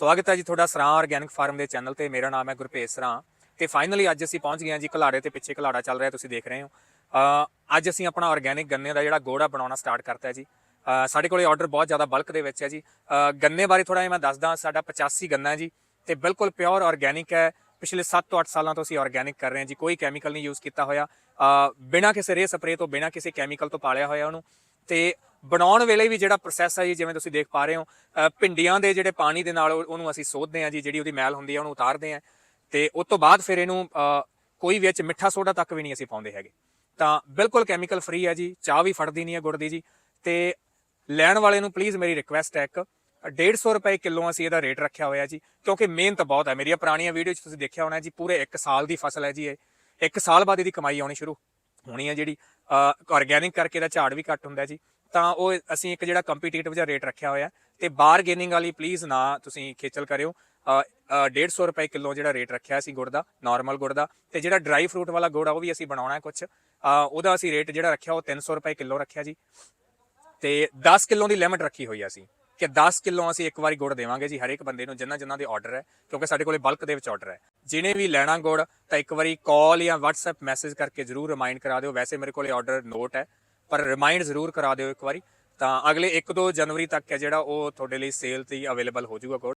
ਸਵਾਗਤ ਹੈ ਜੀ ਤੁਹਾਡਾ ਸਰਾਂ ਆਰਗੈਨਿਕ ਫਾਰਮ ਦੇ ਚੈਨਲ ਤੇ। ਮੇਰਾ ਨਾਮ ਹੈ ਗੁਰਪ੍ਰੀਤ ਸਰਾਂ। ਤੇ ਫਾਈਨਲੀ ਅੱਜ ਅਸੀਂ ਪਹੁੰਚ ਗਏ ਹਾਂ ਜੀ ਘਲਾੜੇ ਤੇ ਪਿੱਛੇ ਘਲਾੜਾ ਚੱਲ ਰਿਹਾ ਤੁਸੀਂ ਦੇਖ ਰਹੇ ਹੋ। ਅੱਜ ਅਸੀਂ ਆਪਣਾ ਆਰਗੈਨਿਕ ਗੰਨੇ ਦਾ ਜਿਹੜਾ ਗੋੜਾ ਬਣਾਉਣਾ ਸਟਾਰਟ ਕਰਤਾ ਜੀ। ਸਾਡੇ ਕੋਲੇ ਆਰਡਰ ਬਹੁਤ ਜ਼ਿਆਦਾ ਬਲਕ ਦੇ ਵਿੱਚ ਹੈ ਜੀ। ਗੰਨੇ ਬਾਰੇ ਥੋੜਾ ਜਿਹਾ ਮੈਂ ਦੱਸਦਾ ਸਾਡਾ 85 ਗੰਨਾ ਜੀ। ਤੇ ਬਿਲਕੁਲ ਪਿਓਰ ਆਰਗੈਨਿਕ ਹੈ। ਪਿਛਲੇ 7 ਤੋਂ 8 ਸਾਲਾਂ ਤੋਂ ਅਸੀਂ ਆਰਗੈਨਿਕ ਕਰ ਰਹੇ ਹਾਂ ਜੀ। ਕੋਈ ਕੈਮੀਕਲ ਨਹੀਂ ਯੂਜ਼ ਕੀਤਾ ਹੋਇਆ। ਅ, ਬਿਨਾਂ ਕਿਸੇ ਰੇ ਸਪਰੇ ਤੋਂ ਬਿਨਾਂ ਕਿਸੇ ਕੈਮੀਕਲ ਤੋਂ ਪਾਲਿਆ ਹੋਇਆ ਉਹਨੂੰ। ਤੇ ਬਣਾਉਣ ਵੇਲੇ ਵੀ ਜਿਹੜਾ ਪ੍ਰੋਸੈਸ ਹੈ ਜੀ, ਜਿਵੇਂ ਤੁਸੀਂ ਦੇਖ ਪਾ ਰਹੇ ਹੋ ਭਿੰਡੀਆਂ ਦੇ ਜਿਹੜੇ ਪਾਣੀ ਦੇ ਨਾਲ ਉਹਨੂੰ ਅਸੀਂ ਸੋਧਦੇ ਹਾਂ ਜੀ, ਜਿਹੜੀ ਉਹਦੀ ਮੈਲ ਹੁੰਦੀ ਹੈ ਉਹਨੂੰ ਉਤਾਰਦੇ ਹਾਂ। ਤੇ ਉਸ ਤੋਂ ਬਾਅਦ ਫਿਰ ਇਹਨੂੰ ਕੋਈ ਵਿੱਚ ਮਿੱਠਾ ਸੋਡਾ ਤੱਕ ਵੀ ਨਹੀਂ ਅਸੀਂ ਪਾਉਂਦੇ ਹੈਗੇ। ਤਾਂ ਬਿਲਕੁਲ ਕੈਮੀਕਲ ਫ੍ਰੀ ਹੈ ਜੀ, ਚਾਹ ਵੀ ਫੜਦੀ ਨਹੀਂ ਹੈ ਗੁੜ ਦੀ ਜੀ। ਤੇ ਲੈਣ ਵਾਲੇ ਨੂੰ ਪਲੀਜ਼ ਮੇਰੀ ਰਿਕੁਐਸਟ ਹੈ ਇੱਕ 150 ਰੁਪਏ ਕਿਲੋ ਅਸੀਂ ਇਹਦਾ ਰੇਟ ਰੱਖਿਆ ਹੋਇਆ ਜੀ, ਕਿਉਂਕਿ ਮਿਹਨਤ ਬਹੁਤ ਹੈ ਮੇਰੀਆਂ ਪੁਰਾਣੀਆਂ ਵੀਡੀਓ 'ਚ ਤੁਸੀਂ ਦੇਖਿਆ ਹੋਣਾ ਜੀ, ਪੂਰੇ 1 ਸਾਲ ਦੀ ਫਸਲ ਹੈ ਜੀ ਇਹ। 1 ਸਾਲ ਬਾਅਦ ਇਹਦੀ ਕਮਾਈ ਆਉਣੀ ਸ਼ੁਰੂ ਹੋਣੀ ਹੈ ਜਿਹੜੀ ਆਰਗੈਨਿਕ ਕਰਕੇ ਇਹਦਾ ਝਾੜ ਵੀ ਘੱਟ ਹੁੰਦਾ ਜੀ। ਤਾਂ ਉਹ ਅਸੀਂ ਇੱਕ ਜਿਹੜਾ ਕੰਪੀਟੀਟਿਵ ਜਿਹਾ ਰੇਟ ਰੱਖਿਆ ਹੋਇਆ ਤੇ ਬਾਰਗੇਨਿੰਗ ਵਾਲੀ ਪਲੀਜ਼ ਨਾ ਤੁਸੀਂ ਖੇਚਲ ਕਰਿਓ। ਅ, ਅ, 150 ਰੁਪਏ ਕਿਲੋ ਜਿਹੜਾ ਰੇਟ ਰੱਖਿਆ ਸੀ ਗੁੜ ਦਾ ਨਾਰਮਲ ਗੁੜ ਦਾ। ਤੇ ਜਿਹੜਾ ਡਰਾਈ ਫਰੂਟ ਵਾਲਾ ਗੁੜ ਆ ਉਹ ਵੀ ਅਸੀਂ ਬਣਾਉਣਾ ਹੈ ਕੁਝ ਉਹਦਾ ਅਸੀਂ ਰੇਟ ਜਿਹੜਾ ਰੱਖਿਆ ਉਹ 300 ਰੁਪਏ ਕਿਲੋ ਰੱਖਿਆ ਜੀ। ਤੇ 10 ਕਿਲੋ ਦੀ ਲਿਮਟ ਰੱਖੀ ਹੋਈ ਆ ਅਸੀਂ। ਕਿ 10 ਕਿਲੋ ਅਸੀਂ ਇੱਕ ਵਾਰੀ ਗੁੜ ਦੇਵਾਂਗੇ ਜੀ ਹਰੇਕ ਬੰਦੇ ਨੂੰ ਜਿੰਨਾ ਜਿੰਨਾ ਦੇ ਆਰਡਰ ਹੈ ਕਿਉਂਕਿ ਸਾਡੇ ਕੋਲੇ ਬਲਕ ਦੇ ਵਿੱਚ ਆਰਡਰ ਹੈ। ਜਿਹਨੇ ਵੀ ਲੈਣਾ ਗੁੜ ਤਾਂ ਇੱਕ ਵਾਰੀ ਕਾਲ ਜਾਂ WhatsApp ਮੈਸੇਜ ਕਰਕੇ ਜਰੂਰ ਰਿਮਾਈਂਡ ਕਰਾ ਦਿਓ। ਵੈਸੇ ਮੇਰੇ ਕੋਲੇ ਆਰਡਰ ਨੋਟ ਹੈ। ਪਰ ਰਿਮਾਈਂਡ ਜ਼ਰੂਰ ਕਰਾ ਦਿਓ ਇੱਕ ਵਾਰੀ। ਤਾਂ ਅਗਲੇ 1-2 ਜਨਵਰੀ ਤੱਕ ਹੈ ਜਿਹੜਾ ਉਹ ਤੁਹਾਡੇ ਲਈ ਸੇਲ ਤੇ ਅਵੇਲੇਬਲ ਹੋ ਜਾਊਗਾ ਗੁੜ